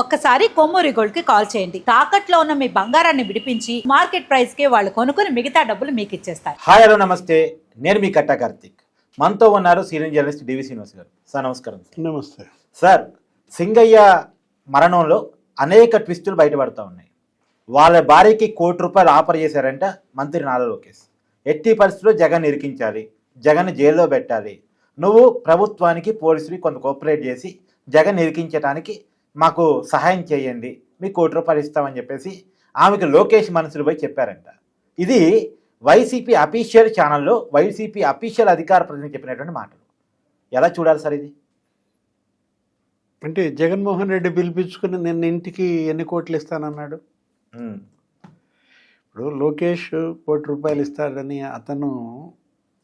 ఒక్కసారి కొమ్మూరి గోల్డ్కి కాల్ చేయండి. తాకట్లో ఉన్న మీ బంగారాన్ని విడిపించి మార్కెట్ ప్రైస్కి వాళ్ళు కొనుక్కుని మిగతా డబ్బులు మీకు ఇచ్చేస్తారు. హాయ్ హలో నమస్తే. నేను మీ కట్టా కార్తిక్. మనతో ఉన్నారు సీనియర్ జర్నలిస్ట్ డివి శ్రీనివాస్ గారు. సార్ నమస్కారం సార్. నమస్తే. సార్ సింగయ్య మరణంలో అనేక ట్విస్టులు బయటపడతా ఉన్నాయి. వాళ్ళ భార్యకి కోటి రూపాయలు ఆఫర్ చేశారంట మంత్రి నారా లోకేష్. ఎట్టి పరిస్థితుల్లో జగన్ ఇరికించాలి జగన్ జైల్లో పెట్టాలి. నువ్వు ప్రభుత్వానికి పోలీసులు కొంత కోఆపరేట్ చేసి జగన్ ఇరికించడానికి మాకు సహాయం చేయండి మీ కోటి రూపాయలు ఇస్తామని చెప్పేసి ఆమెకు లోకేష్ మనసులు పోయి చెప్పారంట. ఇది వైసీపీ అఫీషియల్ ఛానల్లో వైసీపీ అఫీషియల్ అధికార ప్రతినిధి చెప్పినటువంటి మాటలు. ఎలా చూడాలి సార్ ఇది? అంటే జగన్మోహన్ రెడ్డి పిలిపించుకుని నిన్న ఇంటికి ఎన్ని కోట్లు ఇస్తానన్నాడు? ఇప్పుడు లోకేష్ కోటి రూపాయలు ఇస్తాడని అతను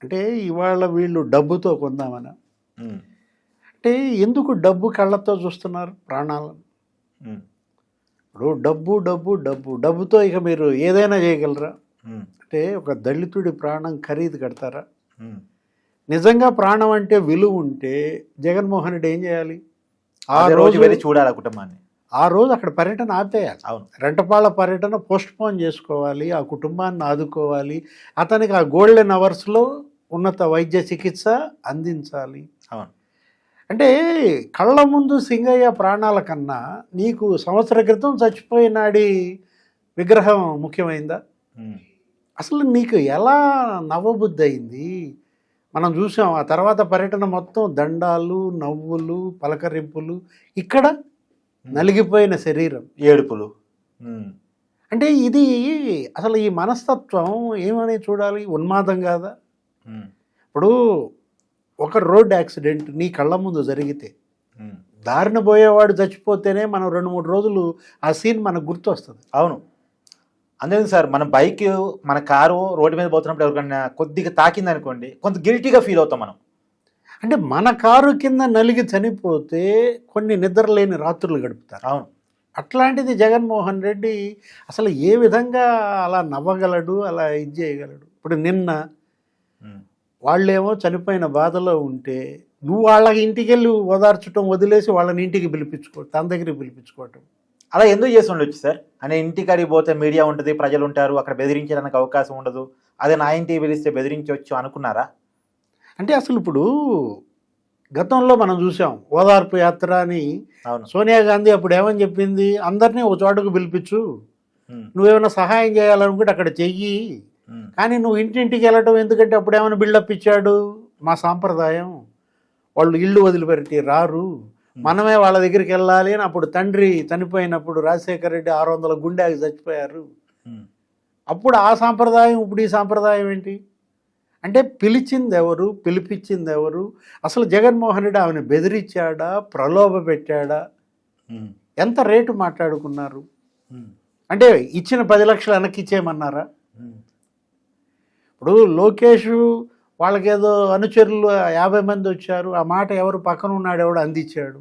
అంటే ఇవాళ వీళ్ళు డబ్బుతో కొందామని. అంటే ఎందుకు డబ్బు కళ్ళతో చూస్తున్నారు ప్రాణాలను? ఇప్పుడు డబ్బు డబ్బు డబ్బు డబ్బుతో ఇక మీరు ఏదైనా చేయగలరా? అంటే ఒక దళితుడి ప్రాణం ఖరీదు కడతారా. నిజంగా ప్రాణం అంటే విలువ ఉంటే జగన్మోహన్ రెడ్డి ఏం చేయాలి? ఆ రోజు వెళ్ళి చూడాలి ఆ కుటుంబాన్ని. ఆ రోజు అక్కడ పర్యటన ఆపేయాలి. అవును. రెంటపాళ్ళ పర్యటన పోస్ట్ పోన్ చేసుకోవాలి ఆ కుటుంబాన్ని ఆదుకోవాలి అతనికి ఆ గోల్డెన్ అవర్స్లో ఉన్నత వైద్య చికిత్స అందించాలి. అవును. అంటే కళ్ళ ముందు సింగయ్య ప్రాణాల కన్నా నీకు సంవత్సర క్రితం చచ్చిపోయినాడి విగ్రహం ముఖ్యమైందా? అసలు నీకు ఎలా నవ్వబుద్ధి అయింది? మనం చూసాం ఆ తర్వాత పర్యటన మొత్తం దండాలు నవ్వులు పలకరింపులు ఇక్కడ నలిగిపోయిన శరీరం. ఏడుపులు. అంటే ఇది అసలు ఈ మనస్తత్వం ఏమని చూడాలి? ఉన్మాదం కాదా? ఇప్పుడు ఒక రోడ్ యాక్సిడెంట్ నీ కళ్ళ ముందు జరిగితే. దారిన పోయేవాడు చచ్చిపోతేనే మనం రెండు మూడు రోజులు ఆ సీన్ మనకు గుర్తొస్తుంది. అవును. అందుకే సార్ మన బైక్ మన కారు రోడ్డు మీద పోతున్నప్పుడు ఎవరికైనా కొద్దిగా తాకింది అనుకోండి కొంత గిల్టీగా ఫీల్ అవుతాం మనం. అంటే మన కారు కింద నలిగి చనిపోతే కొన్ని నిద్రలేని రాత్రులు గడుపుతారు. అవును. అట్లాంటిది జగన్మోహన్ రెడ్డి అసలు ఏ విధంగా అలా నవ్వగలడు అలా ఇది చేయగలడు? ఇప్పుడు నిన్న వాళ్ళేమో చనిపోయిన బాధలో ఉంటే నువ్వు వాళ్ళ ఇంటికి వెళ్ళి ఓదార్చడం వదిలేసి వాళ్ళని ఇంటికి పిలిపించుకో తన దగ్గరికి పిలిపించుకోవటం. అలా ఎందుకు చేసి ఉండొచ్చు సార్? అనే ఇంటికాడికి పోతే మీడియా ఉంటుంది ప్రజలు ఉంటారు అక్కడ బెదిరించడానికి అవకాశం ఉండదు. అదే నా ఇంటికి పిలిస్తే బెదిరించవచ్చు అనుకున్నారా? అంటే అసలు ఇప్పుడు గతంలో మనం చూసాం ఓదార్పు యాత్ర అని అవును. సోనియా గాంధీ అప్పుడు ఏమని చెప్పింది? అందరినీ ఒక చోటకు పిలిపించు. నువ్వేమైనా సహాయం చేయాలనుకుంటే అక్కడ చెయ్యి. కానీ నువ్వు ఇంటింటికి వెళ్ళటం ఎందుకంటే అప్పుడు ఏమైనా బిల్డప్ ఇచ్చాడు? మా సాంప్రదాయం. వాళ్ళు ఇల్లు వదిలిపెట్టి రారు. మనమే వాళ్ళ దగ్గరికి వెళ్ళాలి అని అప్పుడు తండ్రి చనిపోయినప్పుడు రాజశేఖర రెడ్డి ఆరు వందల గుండెకి చచ్చిపోయారు. అప్పుడు ఆ సాంప్రదాయం ఇప్పుడు ఈ సాంప్రదాయం ఏంటి? అంటే పిలిచింది ఎవరు పిలిపించింది ఎవరు అసలు జగన్మోహన్ రెడ్డి ఆమెను బెదిరించాడా? ప్రలోభ పెట్టాడా? ఎంత రేటు మాట్లాడుకున్నారు? అంటే ఇచ్చిన పది లక్షలు వెనక్కి ఇచ్చేయమన్నారా? ఇప్పుడు లోకేష్ వాళ్ళకేదో అనుచరులు యాభై మంది వచ్చారు. ఆ మాట ఎవరు పక్కన ఉన్నాడు ఎవడు అందించాడు.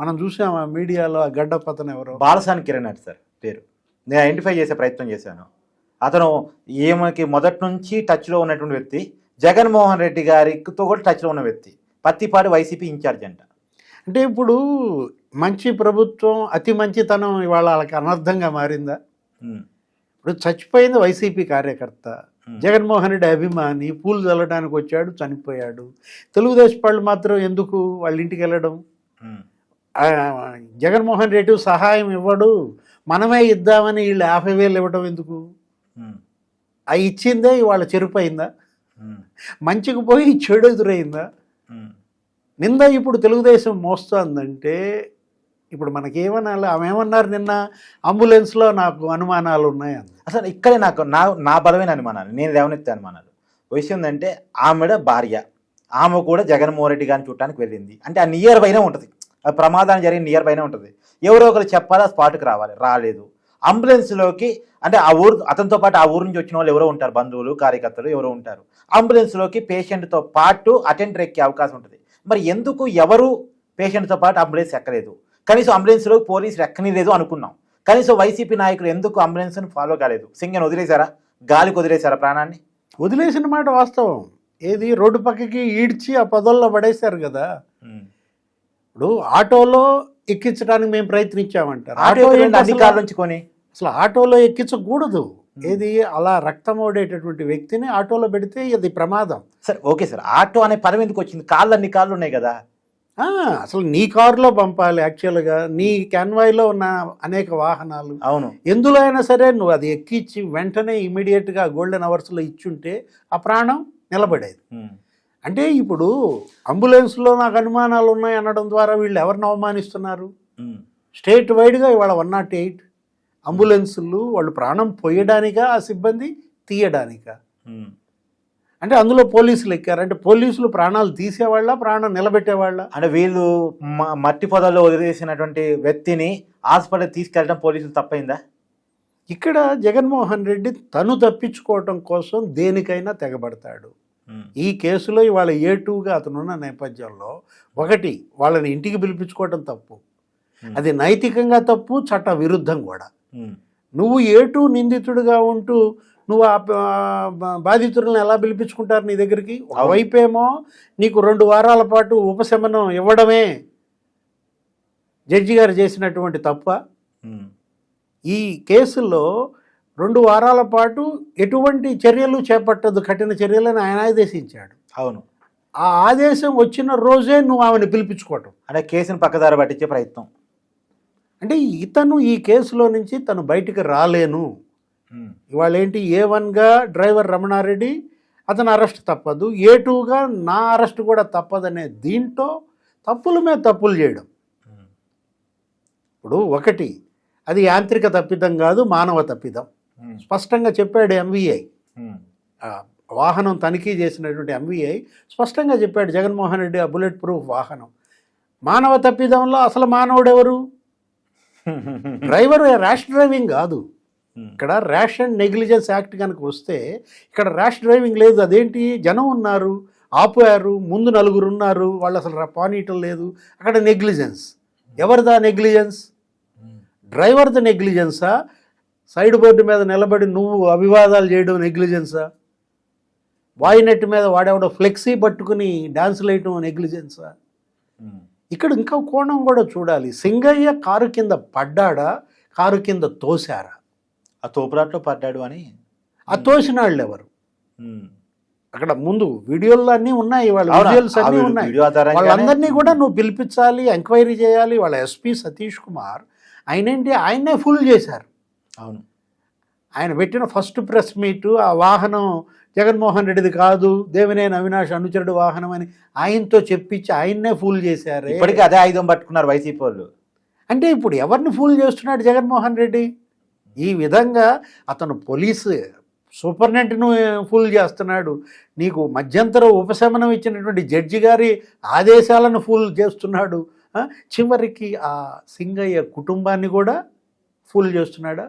మనం చూసాం ఆ మీడియాలో ఆ గడ్డ పతన ఎవరో? బాలసాని కిరణ్ అని సార్ పేరు. నేను ఐడెంటిఫై చేసే ప్రయత్నం చేశాను. అతను ఈమెకి మొదటి నుంచి టచ్లో ఉన్నటువంటి వ్యక్తి జగన్మోహన్ రెడ్డి గారితో కూడా టచ్లో ఉన్న వ్యక్తి పత్తిపాడు వైసీపీ ఇన్ఛార్జ్ అంట. అంటే ఇప్పుడు మంచి ప్రభుత్వం అతి మంచితనం ఇవాళ వాళ్ళకి అనర్థంగా మారిందా? ఇప్పుడు చచ్చిపోయింది వైసీపీ కార్యకర్త. జగన్మోహన్ రెడ్డి అభిమాని పూలు చల్లడానికి వచ్చాడు చనిపోయాడు. తెలుగుదేశం వాళ్ళు మాత్రం ఎందుకు వాళ్ళ ఇంటికి వెళ్ళడం? ఆ, జగన్మోహన్ రెడ్డి సహాయం ఇవ్వడు. మనమే ఇద్దామని వీళ్ళు యాభై వేలు ఇవ్వడం ఎందుకు? ఉమ్, ఆ ఇచ్చిందే ఇవాళ చెరుపైందా ఉమ్, మంచికి పోయి చెడు ఎదురైందా. నింద ఇప్పుడు తెలుగుదేశం మోస్తోందంటే ఇప్పుడు మనకేమనాలి? ఆమె ఏమన్నారు నిన్న? అంబులెన్స్లో నాకు అనుమానాలు ఉన్నాయి అంది. అసలు ఇక్కడే నాకు నా నా బలమైన అనుమానాలు నేను లేవనెత్తే అనుమానాలు. విషయం ఏంటంటే ఆమెడ భార్య. ఆమె కూడా జగన్మోహన్ రెడ్డి గారిని చూడటానికి వెళ్ళింది. అంటే ఆ నియర్ బైనే ఉంటుంది. ఆ ప్రమాదం జరిగిన నియర్ బైనే ఉంటుంది. ఎవరో ఒకరు చెప్పాలా స్పాట్కి రావాలి రాలేదు. అంబులెన్స్లోకి అంటే ఆ ఊరు అతనితో పాటు ఆ ఊరు నుంచి వచ్చిన వాళ్ళు ఎవరో ఉంటారు బంధువులు కార్యకర్తలు ఎవరో ఉంటారు. అంబులెన్స్లోకి పేషెంట్తో పాటు అటెండర్ ఎక్కే అవకాశం ఉంటుంది. మరి ఎందుకు ఎవరు పేషెంట్తో పాటు అంబులెన్స్ ఎక్కలేదు? కనీసం అంబులెన్స్లో పోలీసులు ఎక్కనిలేదు అనుకున్నాం. కనీసం వైసీపీ నాయకులు ఎందుకు అంబులెన్స్ని ఫాలో కాలేదు? సింగన్ వదిలేశారా? గాలికి వదిలేశారా ప్రాణాన్ని? వదిలేసిన మాట వాస్తవం. ఏది? రోడ్డు పక్కకి ఈడ్చి ఆ పదల్లో పడేశారు కదా. ఇప్పుడు ఆటోలో ఎక్కించడానికి మేము ప్రయత్నించామంటారు. ఆటో అన్ని అసలు? కార్లు నుంచి కొని? అసలు ఆటోలో ఎక్కించకూడదు. ఏది? అలా రక్తం ఓడేటటువంటి వ్యక్తిని ఆటోలో పెడితే ఇది ప్రమాదం. సరే ఓకే సార్. ఆటో అనే పదం ఎందుకు వచ్చింది? కార్లు అన్ని కార్లు ఉన్నాయి కదా. అసలు నీ కారులో పంపాలి యాక్చువల్గా నీ క్యాన్వాయ్లో ఉన్న అనేక వాహనాలు అవును ఎందులో అయినా సరే నువ్వు అది ఎక్కించి వెంటనే ఇమీడియట్గా గోల్డెన్ అవర్స్లో ఇచ్చుంటే ఆ ప్రాణం నిలబడేది. అంటే ఇప్పుడు అంబులెన్స్లో నాకు అనుమానాలు ఉన్నాయి అనడం ద్వారా వీళ్ళు ఎవరిని అవమానిస్తున్నారు. స్టేట్ వైడ్గా ఇవాళ వన్ నాట్ ఎయిట్ అంబులెన్సులు వాళ్ళు ప్రాణం పోయడానికా ఆ సిబ్బంది తీయడానికా. అంటే అందులో పోలీసులు ఎక్కారు అంటే పోలీసులు ప్రాణాలు తీసేవాళ్ళ ప్రాణం నిలబెట్టేవాళ్ళ అంటే వీళ్ళు మట్టి పొదల్లో వదిలేసినటువంటి వ్యక్తిని హాస్పిటల్ తీసుకెళ్ళడం పోలీసులు తప్పైందా ఇక్కడ జగన్మోహన్ రెడ్డి తను తప్పించుకోవటం కోసం దేనికైనా తెగబడతాడు. ఈ కేసులో ఇవాళ ఏ టూగా అతనున్న నేపథ్యంలో ఒకటి వాళ్ళని ఇంటికి పిలిపించుకోవటం తప్పు. అది నైతికంగా తప్పు చట్ట విరుద్ధం కూడా. నువ్వు ఏ టూ నిందితుడిగా ఉంటూ నువ్వు ఆ బాధితులను ఎలా పిలిపించుకుంటారు నీ దగ్గరికి? ఒకవైపేమో నీకు రెండు వారాల పాటు ఉపశమనం ఇవ్వడమే జడ్జి గారు చేసినటువంటి తప్ప. ఈ కేసులో రెండు వారాల పాటు ఎటువంటి చర్యలు చేపట్టదు కఠిన చర్యలను ఆయన ఆదేశించాడు. అవును. ఆ ఆదేశం వచ్చిన రోజే నువ్వు ఆమెను పిలిపించుకోవటం. అంటే కేసును పక్కదారి పట్టించే ప్రయత్నం. అంటే ఇతను ఈ కేసులో నుంచి తను బయటికి రాలేను. ఇవాళ ఏంటి ఏ వన్గా డ్రైవర్ రమణారెడ్డి అతను అరెస్ట్ తప్పదు ఏ టూగా నా అరెస్ట్ కూడా తప్పదనే దీంట్లో తప్పుల మీద తప్పులు చేయడం. ఇప్పుడు ఒకటి అది యాంత్రిక తప్పిదం కాదు మానవ తప్పిదం. స్పష్టంగా చెప్పాడు ఎంవీఐ. వాహనం తనిఖీ చేసినటువంటి ఎంవీఐ స్పష్టంగా చెప్పాడు జగన్మోహన్ రెడ్డి ఆ బుల్లెట్ ప్రూఫ్ వాహనం మానవ తప్పిదంలో అసలు మానవుడు ఎవరు డ్రైవర్ ర్యాష్ డ్రైవింగ్ కాదు. ఇక్కడ ర్యాష్ అండ్ నెగ్లిజెన్స్ యాక్ట్ కనుక వస్తే ఇక్కడ ర్యాష్ డ్రైవింగ్ లేదు. అదేంటి? జనం ఉన్నారు ఆపారు ముందు నలుగురు ఉన్నారు వాళ్ళు అసలు పానీయటం లేదు. అక్కడ నెగ్లిజెన్స్ ఎవరిదా నెగ్లిజెన్స్ ఉమ్. డ్రైవర్ది నెగ్లిజెన్సా సైడ్ బోర్డు మీద నిలబడి నువ్వు అభివాదాలు చేయడం నెగ్లిజెన్సా వాయినెట్ మీద వాడేవాడో ఫ్లెక్సీ పట్టుకుని డాన్సులు వేయటం నెగ్లిజెన్సా. ఇక్కడ ఇంకో కోణం కూడా చూడాలి. సింగయ్య కారు కింద పడ్డాడా? కారు కింద తోశారా? ఆ తోపురాట్లో పడ్డాడు అని. ఆ తోసిన వాళ్ళు ఎవరు. అక్కడ ముందు వీడియోలు అన్నీ ఉన్నాయి వాళ్ళ ఆ అన్నీ ఉన్నాయి. వాళ్ళందరినీ కూడా నువ్వు పిలిపించాలి ఎంక్వైరీ చేయాలి. వాళ్ళ ఎస్పీ సతీష్ కుమార్ ఆయనేంటి? ఆయన్నే ఫుల్ చేశారు. అవును. ఆయన పెట్టిన ఫస్ట్ ప్రెస్ మీట్ ఆ వాహనం జగన్మోహన్ రెడ్డిది కాదు దేవినేని అవినాష్ అనుచరుడు వాహనం అని ఆయనతో చెప్పించి ఆయన్నే ఫూల్ చేశారు. ఇప్పటికీ అదే ఆయుధం పట్టుకున్నారు వైసీపీ వాళ్ళు. అంటే ఇప్పుడు ఎవరిని ఫూల్ చేస్తున్నాడు జగన్మోహన్ రెడ్డి? ఈ విధంగా అతను పోలీసు సూపరింటెండెంట్ను ఫుల్ చేస్తున్నాడు. నీకు మధ్యంతర ఉపశమనం ఇచ్చినటువంటి జడ్జి గారి ఆదేశాలను ఫుల్ చేస్తున్నాడు. చివరికి ఆ సింగయ్య కుటుంబాన్ని కూడా ఫుల్ చేస్తున్నాడా?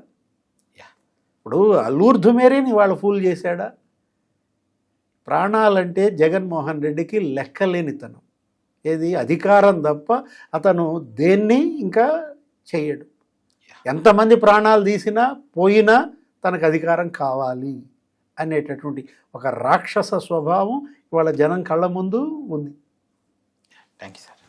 ఇప్పుడు అల్లూర్ ధుమేరీని వాళ్ళు ఫుల్ చేశాడా? ప్రాణాలంటే జగన్మోహన్ రెడ్డికి లెక్కలేనితనం. ఏది అధికారం తప్ప అతను దేన్ని ఇంకా చేయడు. ఎంతమంది ప్రాణాలు తీసినా పోయినా తనకు అధికారం కావాలి అనేటటువంటి ఒక రాక్షస స్వభావం ఇవాళ జనం కళ్ళ ముందు ఉంది. Thank you sir